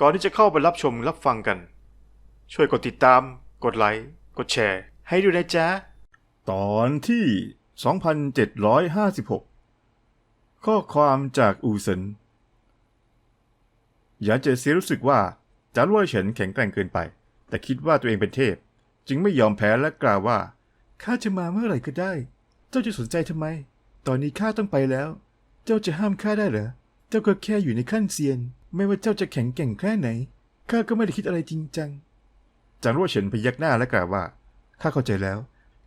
ก่อนที่จะเข้าไปรับชมรับฟังกัน ช่วยกดติดตาม กดไลค์ กดแชร์ ให้ด้วยนะจ๊ะ ตอนที่ 2756 ข้อความจากอูเซนหยาเจเซียรู้สึกว่าจารวยเฉินแข็งแกร่งเกินไป แต่คิดว่าตัวเองเป็นเทพ จึงไม่ยอมแพ้และกล่าวว่า ข้าจะมาเมื่อไหร่ก็ได้ เจ้าจะสนใจทำไม ตอนนี้ข้าต้องไปแล้ว เจ้าจะห้ามข้าได้เหรอ เจ้าก็แค่อยู่ในขั้นเซียน ไม่ว่าเจ้าจะแข็งแกร่งแค่ไหน ข้าก็ไม่ได้คิดอะไรจริงจัง จางรั่วเฉินพยักหน้าและกล่าวว่า ข้าเข้าใจแล้ว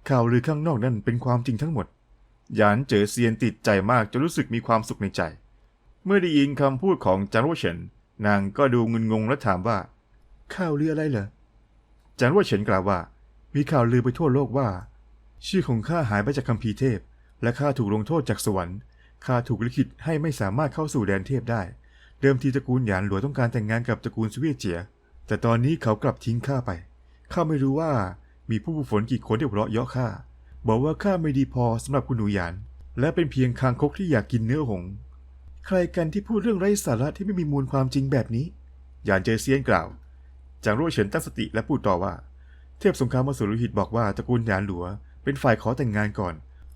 ข่าวลือข้างนอกนั่นเป็นความจริงทั้งหมด หยานเจอเซียนติดใจมากจนรู้สึกมีความสุขในใจ เมื่อได้ยินคำพูดของจางรั่วเฉิน นางก็ดูงุนงงและถามว่า ข่าวลืออะไรเหรอ จางรั่วเฉินกล่าวว่า มีข่าวลือไปทั่วโลกว่า ชื่อของข้าหายไปจากคัมภีร์เทพ และข้าถูกลงโทษจากสวรรค์ ข้าถูกลิขิตให้ไม่สามารถเข้าสู่แดนเทพได้ เดิมทีตระกูลหยานหลวต้องการแต่งงานกับตระกูลสเวียเจีย แต่ตอนนี้เขากลับทิ้งข้าไป ข้าไม่รู้ว่ามีผู้ผู้ฝนกี่คนที่หัวเราะเยาะข้า บอกว่าข้าไม่ดีพอสำหรับคุณหนูหยาน และเป็นเพียงคางคกที่อยากกินเนื้อหง ใครกันที่พูดเรื่องไร้สาระที่ไม่มีมูลความจริงแบบนี้ หยานเจอเซียนกล่าว จางรั่วเฉินตั้งสติและพูดต่อว่า เทพสงครามอสูรหิตบอกว่าตระกูลหยานหลัว เป็นฝ่ายขอแต่งงานก่อน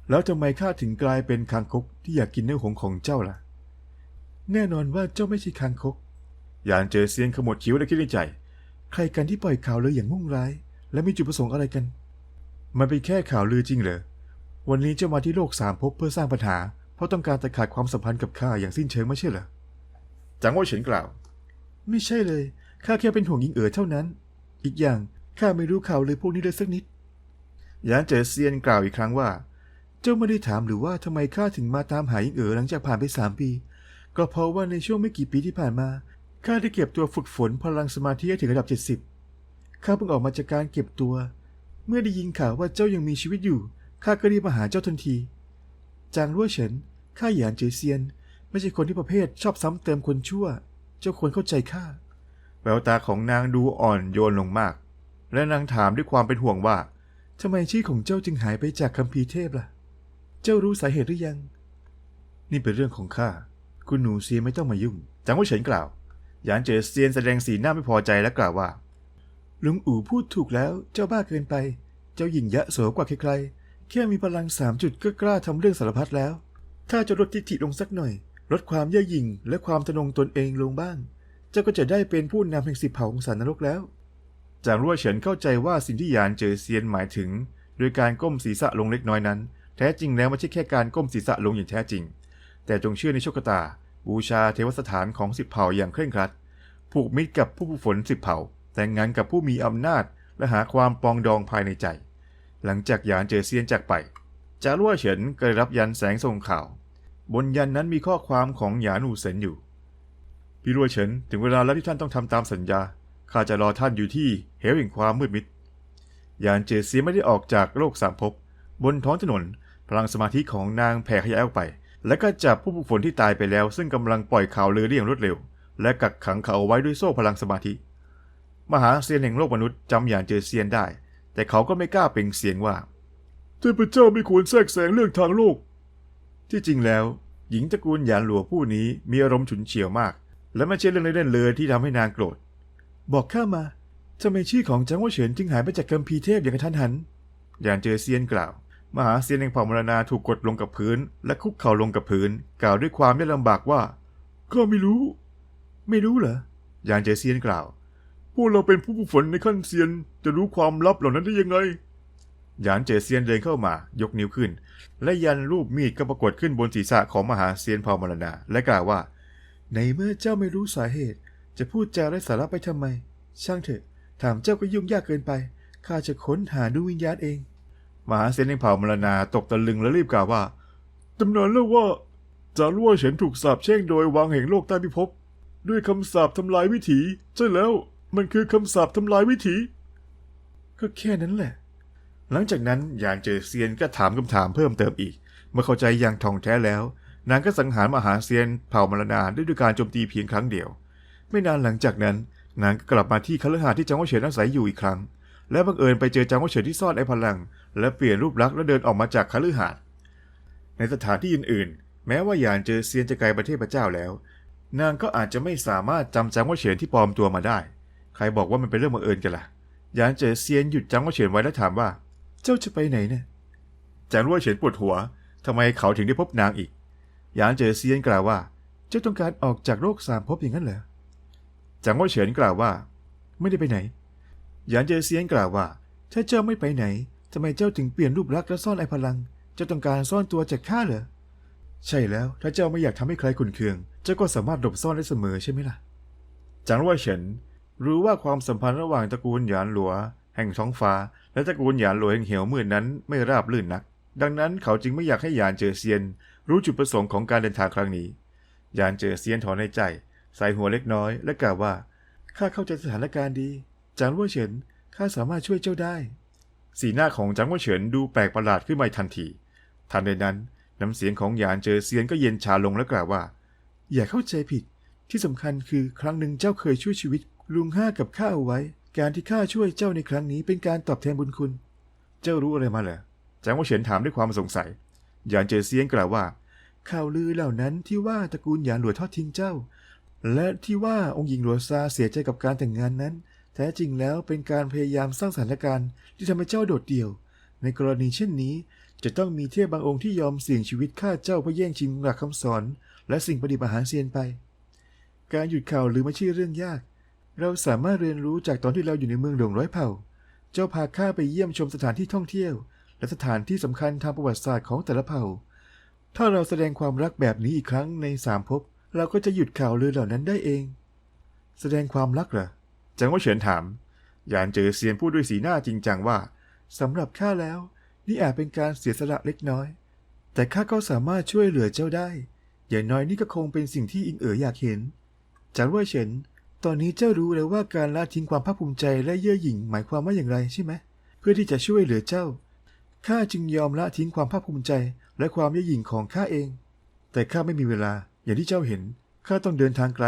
แล้วทำไมข้าถึงกลายเป็นคางคกที่อยากกินเนื้อหงของเจ้าล่ะ แน่นอนว่าเจ้าไม่ใช่คางคกหยานเจอเซียนขมวดคิ้วและคิดในใจ ใครกันที่ปล่อยข่าวลืออย่างมุ่งร้าย และมีจุดประสงค์อะไรกัน มันเป็นแค่ข่าวลือจริงเหรอ วันนี้เจ้ามาที่โลกสามภพเพื่อสร้างปัญหา เพราะต้องการตัดขาดความสัมพันธ์กับข้าอย่างสิ้นเชิงไม่ใช่เหรอ จางโง่เฉินกล่าว ไม่ใช่เลย ข้าแค่เป็นห่วงยิงเอ๋อเท่านั้น อีกอย่างข้าไม่รู้ข่าวลือพวกนี้เลยสักนิดหยานเจอเซียนกล่าวอีกครั้งว่า เจ้าไม่ได้ถามหรือว่าทำไมข้าถึงมาตามหายิงเอ๋อหลังจากผ่านไปสามปี ก็เพราะว่าในช่วงไม่กี่ปีที่ผ่านมาข้าได้เก็บตัวฝึกฝนพลังสมาธิให้ถึงระดับ 70 ข้าเพิ่งออกมาจากการเก็บตัว เมื่อได้ยินข่าวว่าเจ้ายังมีชีวิตอยู่ ข้าก็รีบมาหาเจ้าทันที จางรั่วเฉิน ข้าหยานเจอเซียน ไม่ใช่คนที่ประเภทชอบซ้ำเติมคนชั่ว เจ้าควรเข้าใจข้า แววตาของนางดูอ่อนโยนลงมาก และนางถามด้วยความเป็นห่วงว่าทำไมชื่อของเจ้าจึงหายไปจากคัมภีร์เทพล่ะ เจ้ารู้สาเหตุหรือยัง นี่เป็นเรื่องของข้า คุณหนูเซียนไม่ต้องมายุ่งจางว่าเฉินกล่าว หยานเจอเซียนแสดงสีหน้าไม่พอใจและกล่าวว่าลุงอู่พูดถูกแล้วเจ้าบ้าเกินไป เจ้าหญิงยะโสกว่าใครๆแค่มีพลังสามจุดก็กล้าทำเรื่องสารพัดแล้ว ถ้าจะลดทิฐิลงสักหน่อย ลดความเย่อหยิ่งและความทะนงตนเองลงบ้าง เจ้าก็จะได้เป็นผู้นำแห่งสิบเผ่าของสารนรกแล้ว จางรั่วเฉินเข้าใจว่าสิ่งที่หยานเจอเซียนหมายถึง โดยการก้มศีรษะลงเล็กน้อยนั้น แท้จริงแล้วไม่ใช่แค่การก้มศีรษะลงอย่างแท้จริง แต่จงเชื่อในโชคชะตา บูชาเทวสถานของสิบเผ่าอย่างเคร่งครัด ผูกมิตรกับผู้ผู้ฝนสิบเผ่า แต่งงานกับผู้มีอำนาจ และหาความปองดองภายในใจ หลังจากหยานเจอเซียนจากไป จารั่วเฉินก็ได้รับยันแสงส่งข่าว บนยันนั้นมีข้อความของหยานอูเซินอยู่ พี่รั่วเฉินถึงเวลาแล้วที่ท่านต้องทำตามสัญญา ข้าจะรอท่านอยู่ที่เหวแห่งความมืดมิด หยานเจอเซียนไม่ได้ออกจากโลกสามภพ บนท้องถนนพลังสมาธิของนางแผ่ขยายออกไป และก็จับผู้ผู้ฝนที่ตายไปแล้ว ซึ่งกำลังปล่อยข่าวลือได้อย่างรวดเร็ว และกักขังเขาเอาไว้ด้วยโซ่พลังสมาธิ มหาเซียนแห่งโลกมนุษย์จำหยานเจอเซียนได้ แต่เขาก็ไม่กล้าเปล่งเสียงว่าเทพเจ้าไม่ควรแทรกแซงเรื่องทางโลก ที่จริงแล้ว หญิงตระกูลหยานหลัวผู้นี้มีอารมณ์ฉุนเฉียวมาก และไม่ใช่เรื่องเล่นๆเลยที่ทำให้นางโกรธ บอกข้ามาทำไมชื่อของจางว่าเฉินจึงหายไปจากกัมพีร์เทพอย่างกระทันหันหยานเจอเซียนกล่าว มหาเซียนแห่งเผ่ามรณาถูกกดลงกับพื้น และคุกเข่าลงกับพื้น กล่าวด้วยความยากลำบากว่าข้าไม่รู้ ไม่รู้เหรอยานเจเซียนกล่าว พวกเราเป็นผู้ผู้ฝนในขั้นเซียน จะรู้ความลับเหล่านั้นได้ยังไงหยานเจเซียนเดินเข้ามายกนิ้วขึ้น และยันรูปมีดก็ปรากฏขึ้นบนศีรษะของมหาเซียนเผ่ามรณาและกล่าวว่า ในเมื่อเจ้าไม่รู้สาเหตุ จะพูดจาไร้สาระไปทำไม ช่างเถอะ ถามเจ้าก็ยุ่งยากเกินไปข้าจะค้นหาดวงวิญญาณเอง มหาเซียนแห่งเผ่ามรณาตกตะลึงและรีบกล่าวว่าตำนานเล่าว่าจารั่วเฉินถูกสาปแช่งโดยวางแห่งโลกใต้พิภพด้วยคำสาปทำลายวิถี ใช่แล้วมันคือคำสาปทำลายวิถี ก็แค่นั้นแหละ หลังจากนั้นยางเจอเซียนก็ถามคำถามเพิ่มเติมอีก เมื่อเข้าใจอย่างท่องแท้แล้ว นางก็สังหารมหาเซียนเผ่ามรณาด้วยด้วยการโจมตีเพียงครั้งเดียว ไม่นานหลังจากนั้น นางก็กลับมาที่คฤหาสน์ที่จางหวเฉินอาศัยอยู่อีกครั้ง และบังเอิญไปเจอจางหวเฉินที่ซ่อนไอ้พลัง และเปลี่ยนรูปลักษณ์และเดินออกมาจากคฤหาสน์ในสถานที่อื่นๆ แม้ว่าหยานเจอเซียนจะไกลป็นเทศพระเจ้าแล้ว นางก็อาจจะไม่สามารถจำจางว่าเฉียนที่ปลอมตัวมาได้ ใครบอกว่ามันเป็นเรื่องบังเอิญกันล่ะหยานเจอเซียนหยุดจางว่าเฉียนไว้แล้วถามว่า เจ้าจะไปไหนเนี่ยจางว่าเฉียนปวดหัวทำไมเขาถึงได้พบนางอีกหยานเจอเซียนกล่าวว่า เจ้าต้องการออกจากโลกสามภพอย่างนั้นเหรอจางว่าเฉียนกล่าวว่า ไม่ได้ไปไหนหยานเจอเซียนกล่าวว่า ถ้าเจ้าไม่ไปไหน ทำไมเจ้าถึงเปลี่ยนรูปลักษณ์และซ่อนไอพลัง เจ้าต้องการซ่อนตัวจากข้าเหรอ ใช่แล้ว ถ้าเจ้าไม่อยากทำให้ใครขุนเคือง เจ้าก็สามารถหลบซ่อนได้เสมอใช่ไหมล่ะ จางว่าเฉินรู้ว่าความสัมพันธ์ระหว่างตระกูลหยานหลัว แห่งท้องฟ้า และตระกูลหยานหลัวแห่งเหวมืดนั้นไม่ราบรื่นนัก ดังนั้นเขาจึงไม่อยากให้หยานเจอเซียน รู้จุดประสงค์ของการเดินทางครั้งนี้ หยานเจอเซียนถอนในใจ ใส่หัวเล็กน้อย และกล่าวว่าข้าเข้าใจสถานการณ์ดี จางว่าเฉินข้าสามารถช่วยเจ้าได้ สีหน้าของจางว่าเฉินดูแปลกประหลาดขึ้นมาทันที ทันใดนั้นน้ำเสียงของหยานเจอเซียนก็เย็นชาลงและกล่าวว่า อย่าเข้าใจผิด ที่สำคัญคือครั้งหนึ่งเจ้าเคยช่วยชีวิตลุงห้ากับข้าเอาไว้ การที่ข้าช่วยเจ้าในครั้งนี้เป็นการตอบแทนบุญคุณ เจ้ารู้อะไรมาเหรอจางว่าเฉินถามด้วยความสงสัยหยานเจอเซียนกล่าวว่า ข่าวลือเหล่านั้นที่ว่าตระกูลหยานหลวทอดทิ้งเจ้า และที่ว่าองค์หญิงหลวซาเสียใจกับการแต่งงานนั้น แท้จริงแล้วเป็นการพยายามสร้างสถานการณ์ที่ทำให้เจ้าโดดเดี่ยว ในกรณีเช่นนี้ จะต้องมีเทพบางองค์ที่ยอมเสี่ยงชีวิตฆ่าเจ้าเพื่อแย่งชิงหลักคำสอน และสิ่งประดิษฐ์อาหารเซียนไป การหยุดข่าวลือไม่ใช่เรื่องยาก เราสามารถเรียนรู้จากตอนที่เราอยู่ในเมืองหลวงร้อยเผ่า เจ้าพาข้าไปเยี่ยมชมสถานที่ท่องเที่ยว และสถานที่สำคัญทางประวัติศาสตร์ของแต่ละเผ่า ถ้าเราแสดงความรักแบบนี้อีกครั้งในสามภพเราก็จะหยุดข่าวลือเหล่านั้นได้เอง แสดงความรักเหรอ จังว่าเฉินถาม หยานเจอเซียนพูดด้วยสีหน้าจริงจังว่าสำหรับข้าแล้ว นี่อาจเป็นการเสียสละเล็กน้อย แต่ข้าก็สามารถช่วยเหลือเจ้าได้ อย่างน้อยนี่ก็คงเป็นสิ่งที่อิงเอ๋ออยากเห็นจันว่าเฉินตอนนี้เจ้ารู้แล้วว่าการละทิ้งความภาคภูมิใจและเย่อหยิ่งหมายความว่าอย่างไรใช่ไหมเพื่อที่จะช่วยเหลือเจ้าข้าจึงยอมละทิ้งความภาคภูมิใจ และความเย่อหยิ่งของข้าเอง แต่ข้าไม่มีเวลาอย่างที่เจ้าเห็นข้าต้องเดินทางไกล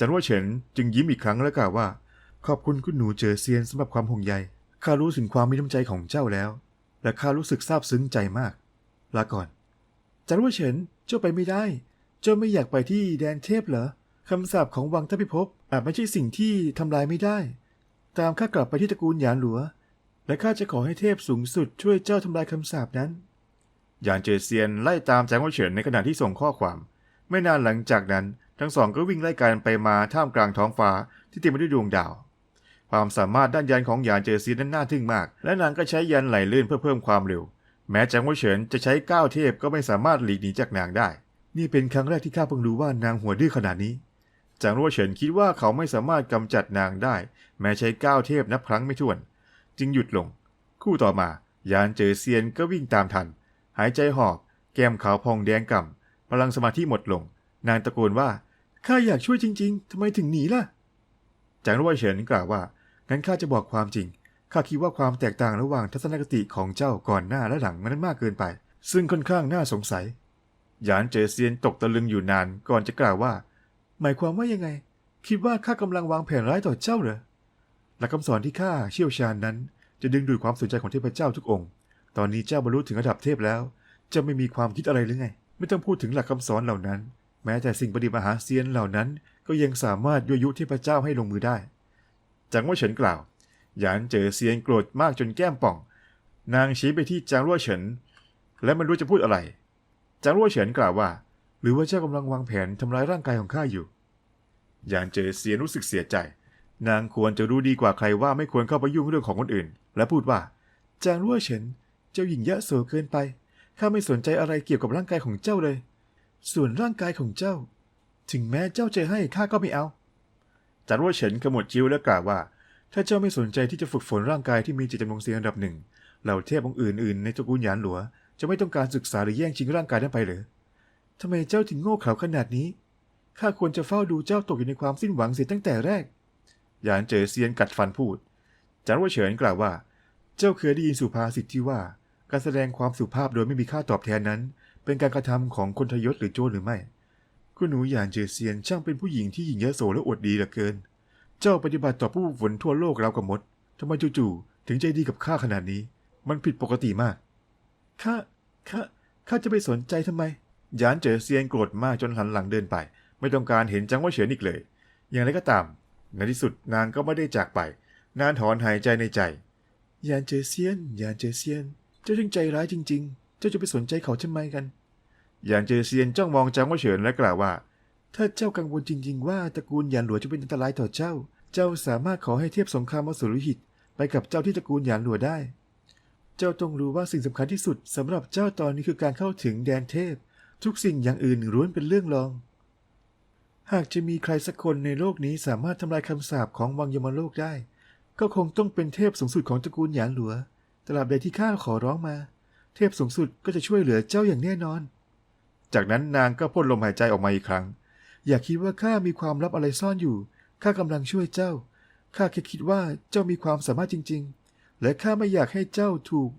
จันว่าเฉินจึงยิ้มอีกครั้งและกล่าวว่า ขอบคุณคุณหนูเจอเซียนสำหรับความห่วงใยข้ารู้ถึงความมีน้ำใจของเจ้าแล้ว และข้ารู้สึกซาบซึ้งใจมาก ลาก่อนจันว่าเฉินเจ้าไปไม่ได้ เจ้าไม่อยากไปที่แดนเทพเหรอคำสาปของวังทัพพิภพอาจไม่ใช่สิ่งที่ทำลายไม่ได้ ตามข้ากลับไปที่ตระกูลหยานหลัว และข้าจะขอให้เทพสูงสุดช่วยเจ้าทำลายคำสาปนั้นหยานเจอเซียนไล่ตามจางว่าเฉินในขณะที่ส่งข้อความ ไม่นานหลังจากนั้น ทั้งสองก็วิ่งไล่กันไปมาท่ามกลางท้องฟ้าที่เต็มไปด้วยดวงดาว ความสามารถด้านยันของหยานเจอเซียนนั้นน่าทึ่งมาก และนางก็ใช้ยันไหลลื่นเพื่อเพิ่มความเร็ว แม้จางว่าเฉินจะใช้ก้าวเทพก็ไม่สามารถหลีกหนีจากนางได้ นี่เป็นครั้งแรกที่ข้าเพิ่งรู้ว่านางหัวดื้อขนาดนี้จางรัวเฉินคิดว่าเขาไม่สามารถกำจัดนางได้ แม้ใช้ก้าวเทพนับครั้งไม่ถ้วน จึงหยุดลง คู่ต่อมายานเจอเซียนก็วิ่งตามทัน หายใจหอบ แก้มขาวพองแดงก่ำพลังสมาธิหมดลง นางตะโกนว่า ข้าอยากช่วยจริง ๆทำไมถึงหนีล่ะ จางรัวเฉินกล่าวว่า งั้นข้าจะบอกความจริง ข้าคิดว่าความแตกต่างระหว่างทัศนคติของเจ้าก่อนหน้าและหลังมันมากเกินไป ซึ่งค่อนข้างน่าสงสัย หยานเจอเซียนตกตะลึงอยู่นานก่อนจะกล่าวว่า หมายความว่ายังไง คิดว่าข้ากำลังวางแผนร้ายต่อเจ้าเหรอ หลักคำสอนที่ข้าเชี่ยวชาญนั้น จะดึงดูดความสนใจของเทพเจ้าทุกองค์ ตอนนี้เจ้าบรรลุถึงระดับเทพแล้ว จะไม่มีความคิดอะไรหรือไง ไม่ต้องพูดถึงหลักคำสอนเหล่านั้น แม้แต่สิ่งประดิษฐ์มหาเซียนเหล่านั้น ก็ยังสามารถยั่วยุเทพเจ้าให้ลงมือได้ จางว่าเฉินกล่าว หยานเจอเซียนโกรธมากจนแก้มป่อง นางชี้ไปที่จางรั่วเฉิน และไม่รู้จะพูดอะไร จางรั่วเฉินกล่าวว่า หรือว่าเจ้ากำลังวางแผนทำร้ายร่างกายของข้าอยู่ หยานเจอเซียนรู้สึกเสียใจ นางควรจะรู้ดีกว่าใครว่าไม่ควรเข้าไปยุ่งเรื่องของคนอื่น และพูดว่า จางรั่วเฉิน เจ้าหญิงยะโสเกินไปข้าไม่สนใจอะไรเกี่ยวกับร่างกายของเจ้าเลย ส่วนร่างกายของเจ้า ถึงแม้เจ้าจะให้ข้าก็ไม่เอาจารั่วเฉินขมวดคิ้วและกล่าวว่า ถ้าเจ้าไม่สนใจที่จะฝึกฝนร่างกายที่มีจิตจำนงเสียงอันดับหนึ่งเหล่าเทพองค์อื่นๆในตระกูลหยานหลัว จะไม่ต้องการศึกษาหรือแย่งชิงร่างกายนั้นไปหรือทำไมเจ้าถึงโง่เขลาขนาดนี้ข้าควรจะเฝ้าดูเจ้าตกอยู่ในความสิ้นหวังเสียตั้งแต่แรกหยานเจอเซียนกัดฟันพูดจารว่าเฉินกล่าวว่า เจ้าเคยได้ยินสุภาษิตที่ว่า การแสดงความสุภาพโดยไม่มีค่าตอบแทนนั้น เป็นการกระทำของคนทยศหรือโจรหรือไม่ คุณหนูหยานเจอเซียนช่างเป็นผู้หญิงที่หญิงเยโสและอวดดีเหลือเกิน เจ้าปฏิบัติต่อผู้ฝนทั่วโลกราวกับมดทำไมจู่ๆถึงใจดีกับข้าขนาดนี้ มันผิดปกติมาก ข้า ข้า ข้าจะไปสนใจทำไม หยานเจอเซียนโกรธมากจนหันหลังเดินไป ไม่ต้องการเห็นจังว่าเฉินอีกเลย อย่างไรก็ตาม ในที่สุดนางก็ไม่ได้จากไป นางถอนหายใจในใจ หยานเจอเซียน หยานเจอเซียน เจ้าจึงใจร้ายจริง ๆ เจ้าจะไปสนใจเขาทำไมกัน ยานเจอเซียนจ้องมองจางว่าเฉินและกล่าวว่า ถ้าเจ้ากังวลจริง ๆ ว่าตระกูลหยานหลัวจะเป็นอันตรายต่อเจ้า เจ้าสามารถขอให้เทียบสงครามอสุรหิต ไปกับเจ้าที่ตระกูลหยานหลัวได้ เจ้าต้องรู้ว่าสิ่งสำคัญที่สุดสำหรับเจ้าตอนนี้คือการเข้าถึงแดนเทพ ทุกสิ่งอย่างอื่นล้วนเป็นเรื่องรอง หากจะมีใครสักคนในโลกนี้สามารถทำลายคำสาปของวังยมโลกได้ ก็คงต้องเป็นเทพสูงสุดของตระกูลหยานหลัวตราบใดที่ข้าขอร้องมา เทพสูงสุดก็จะช่วยเหลือเจ้าอย่างแน่นอน จากนั้นนางก็พ่นลมหายใจออกมาอีกครั้ง อย่าคิดว่าข้ามีความลับอะไรซ่อนอยู่ ข้ากำลังช่วยเจ้า ข้าแค่คิดว่าเจ้ามีความสามารถจริง ๆ และข้าไม่อยากให้เจ้าถูก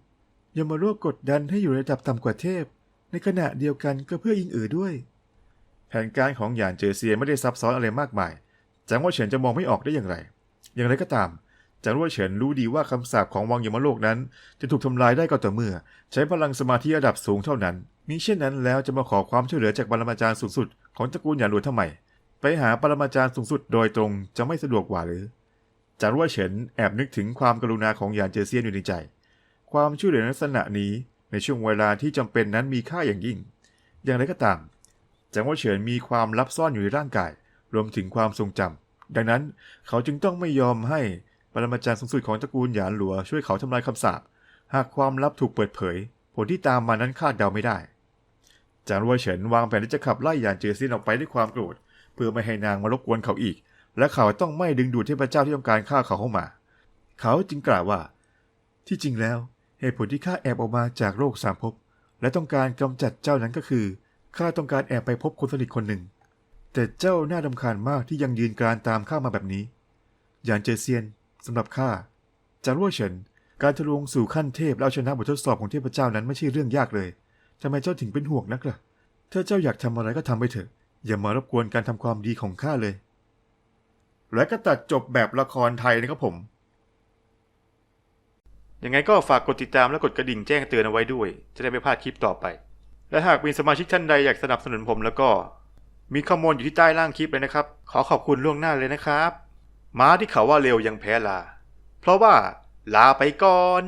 ยมโลกกดดันให้อยู่ระดับต่ำกว่าเทพ ในขณะเดียวกันก็เพื่ออิงเอ๋อด้วย แผนการของหยานเจอเซียไม่ได้ซับซ้อนอะไรมากมายจางว่าเฉินจะมองไม่ออกได้อย่างไร อย่างไรก็ตามจางว่าเฉินรู้ดีว่าคำสาปของวังยมโลกนั้น จะถูกทำลายได้ก็ต่อเมื่อ ใช้พลังสมาธิระดับสูงเท่านั้น มิเช่นนั้นแล้วจะมาขอความช่วยเหลือจากปรมาจารย์สูงสุดของตระกูลหยานหลวงทำไม ไปหาปรมาจารย์สูงสุดโดยตรงจะไม่สะดวกกว่าหรือจางว่าเฉินแอบนึกถึงความกรุณาของหยานเจอเซียนอยู่ในใจ ความช่วยเหลือนลักษณะนี้ในช่วงเวลาที่จำเป็นนั้นมีค่าอย่างยิ่ง อย่างไรก็ตามจางว่าเฉินมีความลับซ่อนอยู่ในร่างกาย รวมถึงความทรงจำดังนั้นเขาจึงต้องไม่ยอมให้ปรมาจารย์สูงสุดของตระกูลหยานหลัวช่วยเขาทำลายคำสาปหากความลับถูกเปิดเผย ผลที่ตามมานั้นคาดเดาไม่ได้ จางรัวเฉินวางแผนที่จะขับไล่หยานเจอซินออกไปด้วยความโกรธเพื่อไม่ให้นางมารบกวนเขาอีก และเขาต้องไม่ดึงดูดเทพเจ้าที่ต้องการฆ่าเขาเข้ามา เขาจึงกล่าวว่า ที่จริงแล้ว เหตุผลที่ข้าแอบออกมาจากโลกสามภพและต้องการกำจัดเจ้านั้นก็คือข้าต้องการแอบไปพบคนสนิทคนหนึ่ง แต่เจ้าน่าดำคาญมากที่ยังยืนกรานตามข้ามาแบบนี้หยานเจอเซียนสำหรับข้าจางรัวเฉินการทะลวงสู่ขั้นเทพแล้วเอาชนะบททดสอบของเทพเจ้านั้นไม่ใช่เรื่องยากเลย ทำไมเจ้าถึงเป็นห่วงนักล่ะ ถ้าเจ้าอยากทำอะไรก็ทำไปเถอะ อย่ามารบกวนการทำความดีของข้าเลย และก็ตัดจบแบบละครไทยนะครับผม ยังไงก็ฝากกดติดตามและกดกระดิ่งแจ้งเตือนเอาไว้ด้วย จะได้ไม่พลาดคลิปต่อไป และหากมีสมาชิกท่านใดอยากสนับสนุนผมแล้วก็ มีข้อมูลอยู่ที่ใต้ล่างคลิปเลยนะครับ ขอขอบคุณล่วงหน้าเลยนะครับ ม้าที่เขาว่าเร็วยังแพ้ลา เพราะว่าลาไปก่อน